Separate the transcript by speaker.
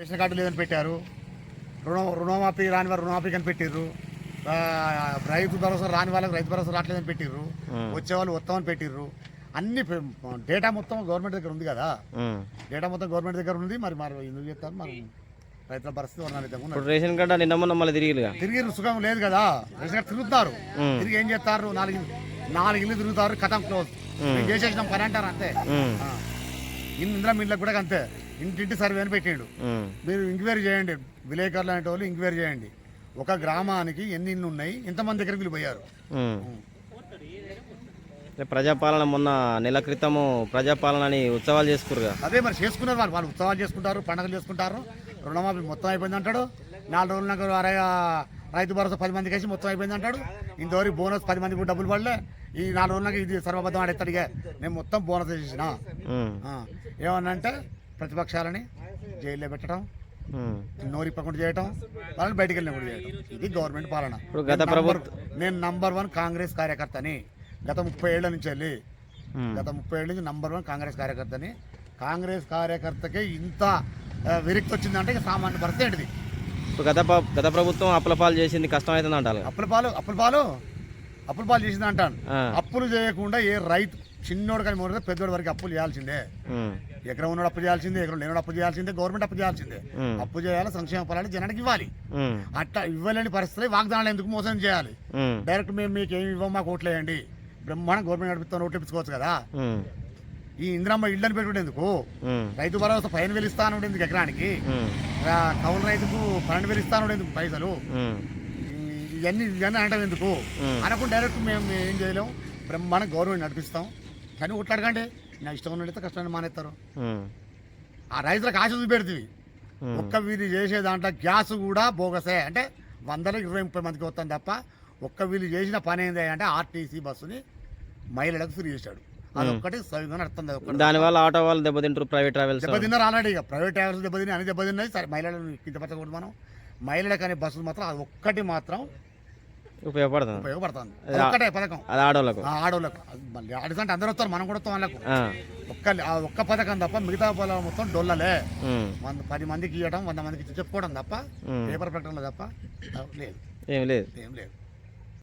Speaker 1: Ration card లేదని పెట్టారు. రుణం రుణమాఫీ రాని వారు రుణమాఫీ పెట్టిర్రు. ఆ, రైతు భరోసా రాని వాళ్ళకి రైతు భరోసా రావట్లేదని పెట్టిర్రు. వచ్చేవాళ్ళు వస్తామని పెట్టిర్రు. అన్ని డేటా మొత్తం గవర్నమెంట్ దగ్గర ఉంది కదా. డేటా మొత్తం గవర్నమెంట్ దగ్గర ఉంది. మరి మరి ఎందుకు చెప్తారు మరి రైతుల పరిస్థితి
Speaker 2: రేషన్ కార్డు నిన్న మొన్న మళ్ళీ తిరిగిలుగా
Speaker 1: తిరిగి సుఖం లేదు కదా. రేషన్ కార్డు తిరుగుతారు. తిరిగి ఏం చేస్తారు? నాలుగు నాలుగు ఇల్లు తిరుగుతారు కథం క్లోజ్. చేసేసినాం పని అంటారు అంతే. ఇందిరా మిల్లకు కూడా అంతే. ఇంటింటి సర్వే అని పెట్టిండు. మీరు ఎంక్వైరీ చేయండి. విలేకరులు లాంటి వాళ్ళు ఎంక్వైరీ చేయండి. ఒక గ్రామానికి ఎన్ని ఇన్ని ఉన్నాయి? ఎంతమంది దగ్గరికి వీళ్ళు పోయారు
Speaker 2: ఉమ్. అంటే ప్రజాపాలన మొన్న నెల క్రితము ప్రజాపాలన అని ఉత్సవాలు చేసుకురుగా
Speaker 1: అదే మరి చేసుకున్నారు వాళ్ళు. వాళ్ళు ఉత్సవాలు చేసుకుంటారు పండుగలు చేసుకుంటారు. రుణమాఫీ మొత్తం అయిపోయింది అంటాడు. నాలుగు రోజులు నాకు రైతు భరోసా పది మందికి వేసి మొత్తం అయిపోయింది అంటాడు. ఇంతవరకు బోనస్ పది మందికి కూడా డబ్బులు పడలే. ఈ నాలుగు రోజులకు ఇది సర్వబద్ధం ఆడేస్తాడు నేను మొత్తం బోనస్ వేసేసిన
Speaker 2: ఉమ్.
Speaker 1: ఏమన్నంటే ప్రతిపక్షాలని జైల్లో పెట్టడం. నోరు ఇప్పకుండా చేయటం వాళ్ళని బయటికి వెళ్ళిన కూడా చేయటం ఇది గవర్నమెంట్ పాలన
Speaker 2: గత
Speaker 1: నేను నంబర్-
Speaker 2: ప్రభుత్వ-
Speaker 1: నేను నంబర్ వన్ కాంగ్రెస్ కార్యకర్తని గత ముప్పై ఏళ్ళ నుంచి వెళ్ళి. గత ముప్పై ఏళ్ళ నుంచి నంబర్ వన్ కాంగ్రెస్ కార్యకర్తని కాంగ్రెస్ కార్యకర్తకే ఇంత విరక్తి వచ్చిందంటే సామాన్య పరిస్థితి ఏంటిది
Speaker 2: గత గత ప్రభుత్వం అప్పుల పాలు చేసింది కష్టం అవుతుంది అంటారు
Speaker 1: అప్పుల పాలు అప్పుల పాలు అప్పుల పాలు చేసింది అంటాను. అప్పులు చేయకుండా ఏ రైతు చిన్నోడు కానీ మూడు పెద్దోడు వరకు అప్పులు చేయాల్సిందే. ఎకరం ఉన్నోడు అప్పు చేయాల్సిందే ఎకరం లేనోడు అప్పు చేయాల్సిందే గవర్నమెంట్ అప్పు చేయాల్సిందే. అప్పు చేయాలి సంక్షేమ ఫలాలు జనానికి ఇవ్వాలి. అట్లా ఇవ్వలేని పరిస్థితులు వాగ్దానాలు ఎందుకు మోసం చేయాలి. డైరెక్ట్ మేము మీకు ఏమి ఇవ్వం మాకు ఓట్లేయండి బ్రహ్మాండం గవర్నమెంట్ నడిపిస్తాను ఓట్లు ఇప్పించుకోవచ్చు కదా. ఈ ఇందిరమ్మ ఇళ్ళని పెట్టుకుంటే ఎందుకు?
Speaker 2: ఉమ్.
Speaker 1: రైతు భరోసా పైన వేలు ఇస్తాను ఎందుకు ఎకరానికి? కౌలు రైతుకు పన్నెండు వేలు ఇస్తాను ఎందుకు పైసలు? ఇవన్నీ ఇవన్నీ అనటం ఎందుకు. అనకుండా డైరెక్ట్ మేము ఏం చేయలేం. బ్రహ్మాండం గవర్నమెంట్ నడిపిస్తాం. కానీ ఓట్లాడకండి నా ఇష్టం ఉన్నట్టు కష్టాన్ని మానేస్తారు. ఆ రైతులకు ఆశ చూపెడుతుంది. ఒక్క వీధి చేసే దాంట్లో గ్యాస్ కూడా బోగసే. అంటే వందల ఇరవై ముప్పై మందికి వస్తాను తప్ప ఒక్క వీళ్ళు చేసిన పని ఏంది అంటే ఆర్టీసీ బస్సుని మహిళలకు ఫ్రీ చేశాడు. అది ఒక్కటి సవిగా ఒక్కటి.
Speaker 2: దానివల్ల ఆటో వాళ్ళు దెబ్బతింటారు ప్రైవేట్ ట్రావెల్స్
Speaker 1: దెబ్బతిన్నారు ఆల్రెడీ ఇక. ప్రైవేట్ ట్రావెల్స్ దెబ్బతిని అన్ని దెబ్బతిన్నాయి. సరే మహిళలను కించపరచకూడదు మనం మహిళలకు అనే బస్సులు మాత్రం అది ఒక్కటి మాత్రం
Speaker 2: ఉపయోగపడుతుంది.
Speaker 1: ఉపయోగపడుతుంది. అది ఒక్కటే పథకం.
Speaker 2: అది ఆడోళ్ళకు.
Speaker 1: ఆ ఆడోళ్ళకు. అది మళ్ళీ ఆడీస్ అంటే అందరూ వస్తారు మనం కూడా వస్తాం వాళ్ళకు.
Speaker 2: ఆ.
Speaker 1: ఒక్క ఆ ఒక్క పథకం తప్ప మిగతా పొలం మొత్తం డొల్లలే.
Speaker 2: ఉమ్.
Speaker 1: వంద పది మందికి ఇవ్వడం వంద మందికి చెప్పుకోవడం తప్ప
Speaker 2: ఉమ్.
Speaker 1: పేపర్ ప్రకటనలు తప్ప ఆ, లేదు.
Speaker 2: ఏం లేదు.
Speaker 1: ఏం లేదు.